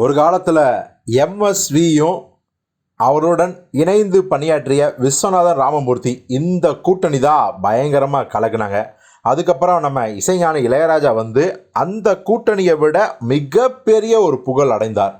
ஒரு காலத்தில் எம்எஸ்வியும் அவருடன் இணைந்து பணியாற்றிய விஸ்வநாதன் ராமமூர்த்தி இந்த கூட்டணி தான் பயங்கரமாக கலக்குனாங்க. அதுக்கப்புறம் நம்ம இசைஞான இளையராஜா வந்து அந்த கூட்டணியை விட மிகப்பெரிய ஒரு புகழ் அடைந்தார்.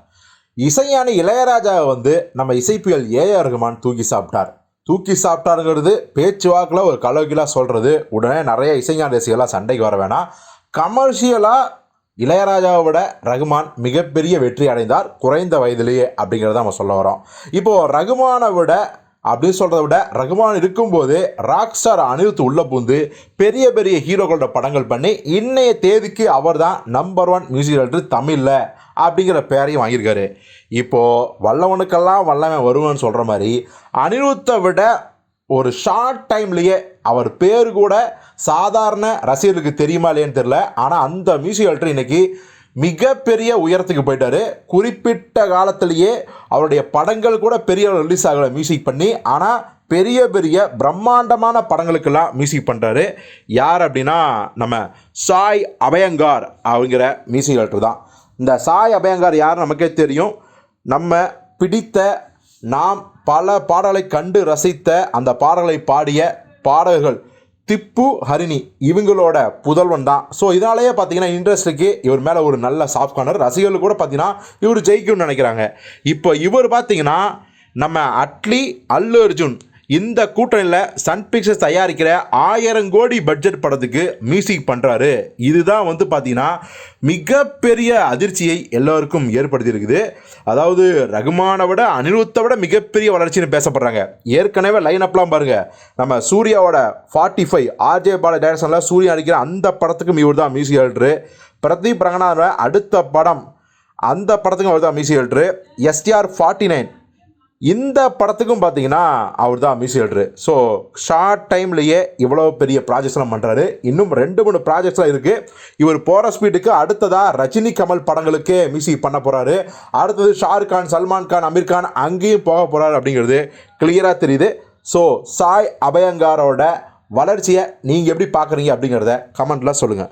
இசைஞான இளையராஜாவை வந்து நம்ம இசைப்பியல் ஏஆர் ரகுமான் தூக்கி சாப்பிட்டார். தூக்கி சாப்பிட்டாருங்கிறது பேச்சுவாக்கில் ஒரு கலோகிலாக சொல்கிறது உடனே நிறைய இசைஞான ரசிகர்களாக சண்டைக்கு வர வேணாம். கமர்ஷியலாக இளையராஜாவை விட ரகுமான் மிகப்பெரிய வெற்றி அடைந்தார். குறைந்த வயதிலேயே அப்படிங்கிறத நம்ம சொல்ல வரோம். இப்போது ரகுமானை விட அப்படின்னு சொல்கிறத விட ரகுமான் இருக்கும்போது ராக் ஸ்டார் அனிருத் உள்ள பூந்து பெரிய பெரிய ஹீரோக்களோட படங்கள் பண்ணி இன்றைய தேதிக்கு அவர் தான் நம்பர் ஒன் மியூசிக் டைரக்டர் தமிழில் அப்படிங்கிற பேரையும் வாங்கியிருக்காரு. இப்போது வல்லவனுக்கெல்லாம் வல்லவன் வருவன் சொல்கிற மாதிரி அனிருத்தை விட ஒரு ஷார்ட் டைம்லேயே அவர் பேர் கூட சாதாரண ரசிகர்களுக்கு தெரியுமா இல்லையான்னு தெரில ஆனால் அந்த மியூசிக் டைரக்டர் இன்னைக்கு மிகப்பெரிய உயரத்துக்கு போயிட்டாரு. குறிப்பிட்ட காலத்திலேயே அவருடைய படங்கள் கூட பெரிய ரிலீஸ் ஆகலை மியூசிக் பண்ணி. ஆனால் பெரிய பெரிய பிரம்மாண்டமான படங்களுக்கெல்லாம் மியூசிக் பண்ணுறாரு யார் அப்படின்னா நம்ம சாய் அபயங்கார் அப்படிங்கிற மியூசிக் டைரக்டர் தான். இந்த சாய் அபயங்கார் யார் நமக்கே தெரியும். நம்ம பிடித்த நாம் பல பாடலை கண்டு ரசித்த அந்த பாடலை பாடிய பாடகர்கள் திப்பு ஹரிணி இவங்களோட புதல்வன் தான். ஸோ இதனாலேயே பார்த்தீங்கன்னா இண்டஸ்ட்ரிக்கு இவர் மேலே ஒரு நல்ல சாஃப்ட் கார்னர் ரசிகர்கள் கூட பார்த்தீங்கன்னா இவர் ஜெயிக்கும்னு நினைக்கிறாங்க. இப்போ இவர் பார்த்தீங்கன்னா நம்ம அட்லி அல்லு அர்ஜுன் இந்த கூட்டணியில் சன் பிக்சர்ஸ் தயாரிக்கிற ஆயிரம் கோடி பட்ஜெட் படத்துக்கு மியூசிக் பண்ணுறாரு இதுதான் வந்து பார்த்தீங்கன்னா மிகப்பெரிய அதிர்ச்சியை எல்லோருக்கும் ஏற்படுத்தியிருக்குது. அதாவது ரகுமானை விட அனிருத்தை விட மிகப்பெரிய வளர்ச்சின்னு பேசப்படுறாங்க. ஏற்கனவே லைன் அப்லாம் பாருங்கள் நம்ம சூர்யாவோட ஃபார்ட்டி ஃபைவ் ஆர்ஜே பால டைரக்ஷனில் சூர்யா அடிக்கிற அந்த படத்துக்கும் இவர் தான் மியூசிக் டைரக்டரு பிரதீப் ரங்கநாதோட அடுத்த படம் அந்த படத்துக்கும் அவர் தான் music director STR forty nine இந்த படத்துக்கும் பார்த்தீங்கன்னா அவர் தான் மியூசிக் டைரக்டர். ஸோ ஷார்ட் டைம்லேயே இவ்வளோ பெரிய ப்ராஜெக்ட்ஸ்லாம் பண்ணுறாரு இன்னும் ரெண்டு மூணு ப்ராஜெக்ட்ஸ்லாம் இருக்குது இவர் போகிற ஸ்பீடுக்கு அடுத்ததாக ரஜினி கமல் படங்களுக்கே மியூசிக் பண்ண போகிறாரு அடுத்தது ஷாருக் கான் சல்மான் கான் அமீர் கான் அங்கேயும் போக போகிறாரு அப்படிங்கிறது கிளியராக தெரியுது. ஸோ சாய் அபயங்காரோட வளர்ச்சியை நீங்கள் எப்படி பார்க்குறீங்க அப்படிங்கிறத கமெண்ட்டில் சொல்லுங்கள்